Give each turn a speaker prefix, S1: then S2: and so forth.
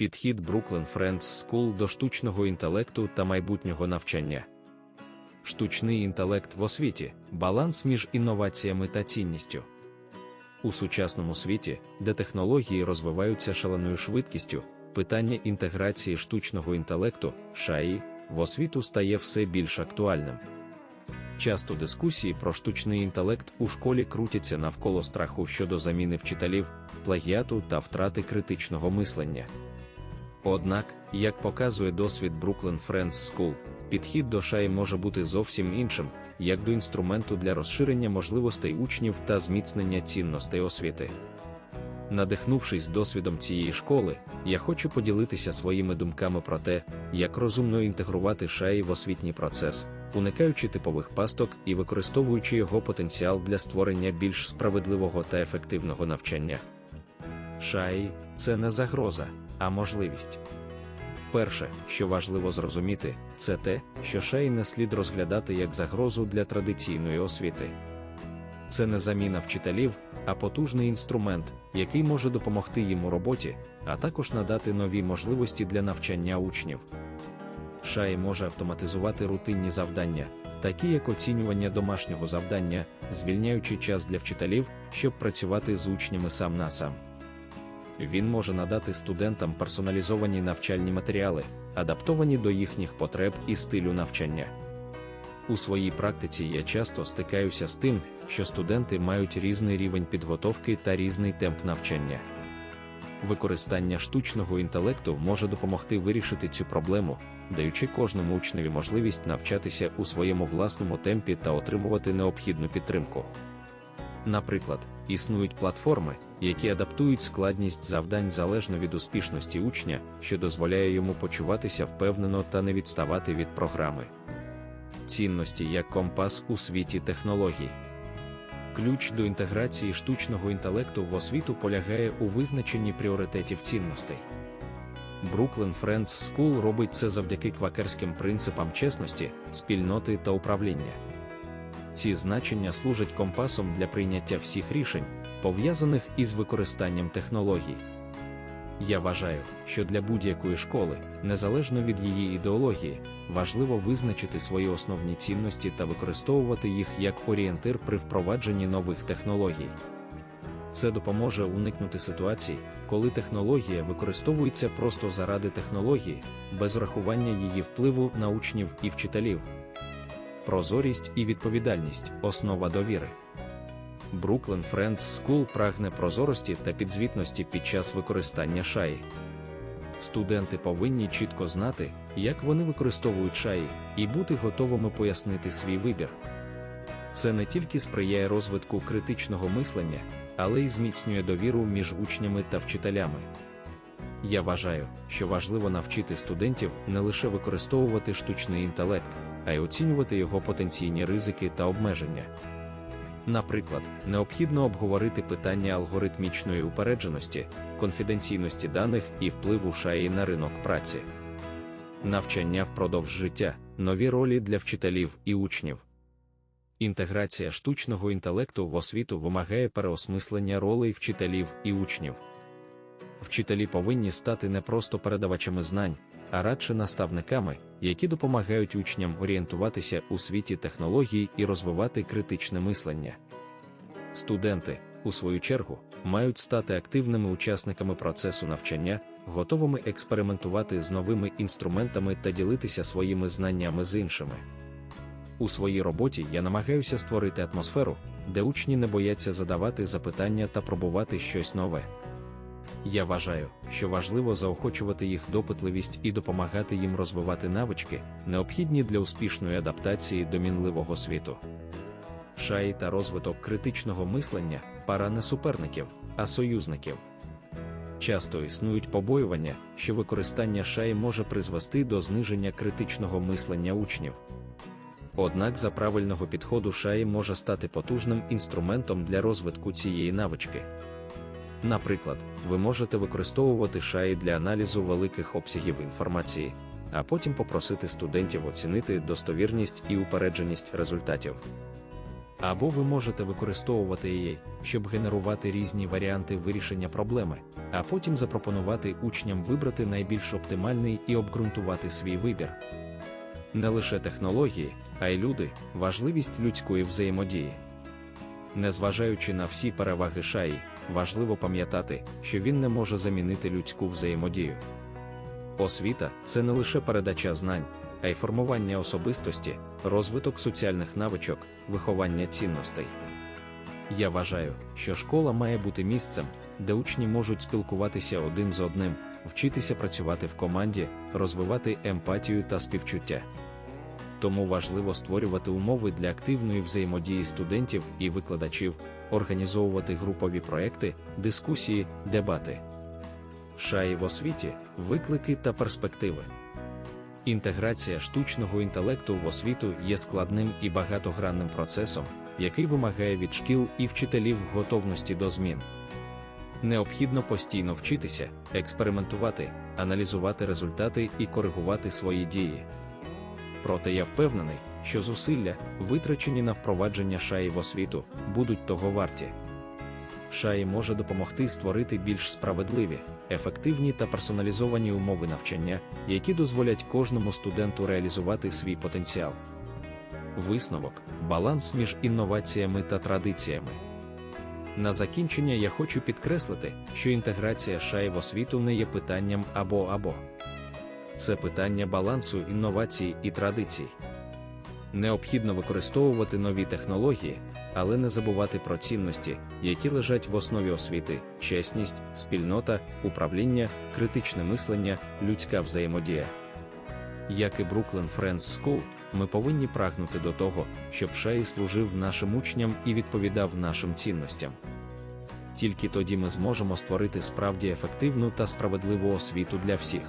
S1: Підхід Brooklyn Friends School до штучного інтелекту та майбутнього навчання. Штучний інтелект в освіті баланс між інноваціями та цінністю. У сучасному світі, де технології розвиваються шаленою швидкістю, питання інтеграції штучного інтелекту ШАІ в освіту стає все більш актуальним. Часто дискусії про штучний інтелект у школі крутяться навколо страху щодо заміни вчителів, плагіату та втрати критичного мислення. Однак, як показує досвід Brooklyn Friends School, підхід до шаї може бути зовсім іншим, як до інструменту для розширення можливостей учнів та зміцнення цінностей освіти. Надихнувшись досвідом цієї школи, я хочу поділитися своїми думками про те, як розумно інтегрувати шаї в освітній процес, уникаючи типових пасток і використовуючи його потенціал для створення більш справедливого та ефективного навчання. Шаї це не загроза, а можливість. Перше, що важливо зрозуміти, це те, що шаї не слід розглядати як загрозу для традиційної освіти. Це не заміна вчителів, а потужний інструмент, який може допомогти їм у роботі, а також надати нові можливості для навчання учнів. Шаї може автоматизувати рутинні завдання, такі як оцінювання домашнього завдання, звільняючи час для вчителів, щоб працювати з учнями сам на сам. Він може надати студентам персоналізовані навчальні матеріали, адаптовані до їхніх потреб і стилю навчання. У своїй практиці я часто стикаюся з тим, що студенти мають різний рівень підготовки та різний темп навчання. Використання штучного інтелекту може допомогти вирішити цю проблему, даючи кожному учневі можливість навчатися у своєму власному темпі та отримувати необхідну підтримку. Наприклад, існують платформи, які адаптують складність завдань залежно від успішності учня, що дозволяє йому почуватися впевнено та не відставати від програми. Цінності як компас у світі технологій. Ключ до інтеграції штучного інтелекту в освіту полягає у визначенні пріоритетів цінностей. Brooklyn Friends School робить це завдяки квакерським принципам чесності, спільноти та управління. Ці значення служать компасом для прийняття всіх рішень, пов'язаних із використанням технологій. Я вважаю, що для будь-якої школи, незалежно від її ідеології, важливо визначити свої основні цінності та використовувати їх як орієнтир при впровадженні нових технологій. Це допоможе уникнути ситуацій, коли технологія використовується просто заради технології, без врахування її впливу на учнів і вчителів. Прозорість і відповідальність основа довіри. Brooklyn Friends School прагне прозорості та підзвітності під час використання шаї. Студенти повинні чітко знати, як вони використовують шаї, і бути готовими пояснити свій вибір. Це не тільки сприяє розвитку критичного мислення, але й зміцнює довіру між учнями та вчителями. Я вважаю, що важливо навчити студентів не лише використовувати штучний інтелект, а й оцінювати його потенційні ризики та обмеження. Наприклад, необхідно обговорити питання алгоритмічної упередженості, конфіденційності даних і впливу шаї на ринок праці, навчання впродовж життя, нові ролі для вчителів і учнів. Інтеграція штучного інтелекту в освіту вимагає переосмислення ролей вчителів і учнів. Вчителі повинні стати не просто передавачами знань, а радше наставниками, які допомагають учням орієнтуватися у світі технологій і розвивати критичне мислення. Студенти, у свою чергу, мають стати активними учасниками процесу навчання, готовими експериментувати з новими інструментами та ділитися своїми знаннями з іншими. У своїй роботі я намагаюся створити атмосферу, де учні не бояться задавати запитання та пробувати щось нове. Я вважаю, що важливо заохочувати їх допитливість і допомагати їм розвивати навички, необхідні для успішної адаптації до мінливого світу. Шаї та розвиток критичного мислення пара не суперників, а союзників. Часто існують побоювання, що використання шаї може призвести до зниження критичного мислення учнів. Однак за правильного підходу шаї може стати потужним інструментом для розвитку цієї навички. Наприклад, ви можете використовувати шаї для аналізу великих обсягів інформації, а потім попросити студентів оцінити достовірність і упередженість результатів. Або ви можете використовувати її, щоб генерувати різні варіанти вирішення проблеми, а потім запропонувати учням вибрати найбільш оптимальний і обґрунтувати свій вибір. Не лише технології, а й люди, важливість людської взаємодії. Незважаючи на всі переваги шаї, важливо пам'ятати, що він не може замінити людську взаємодію. Освіта це не лише передача знань, а й формування особистості, розвиток соціальних навичок, виховання цінностей. Я вважаю, що школа має бути місцем, де учні можуть спілкуватися один з одним, вчитися працювати в команді, розвивати емпатію та співчуття. Тому важливо створювати умови для активної взаємодії студентів і викладачів, організовувати групові проекти, дискусії, дебати. Шаї в освіті, виклики та перспективи. Інтеграція штучного інтелекту в освіту є складним і багатогранним процесом, який вимагає від шкіл і вчителів готовності до змін. Необхідно постійно вчитися, експериментувати, аналізувати результати і коригувати свої дії. Проте я впевнений, що зусилля, витрачені на впровадження шаї в освіту, будуть того варті. Шаї може допомогти створити більш справедливі, ефективні та персоналізовані умови навчання, які дозволять кожному студенту реалізувати свій потенціал. Висновок баланс між інноваціями та традиціями. На закінчення я хочу підкреслити, що інтеграція шаї в освіту не є питанням або або. Це питання балансу інновацій і традицій. Необхідно використовувати нові технології, але не забувати про цінності, які лежать в основі освіти: чесність, спільнота, управління, критичне мислення, людська взаємодія. Як і Brooklyn Friends School, ми повинні прагнути до того, щоб шаї служив нашим учням і відповідав нашим цінностям. Тільки тоді ми зможемо створити справді ефективну та справедливу освіту для всіх.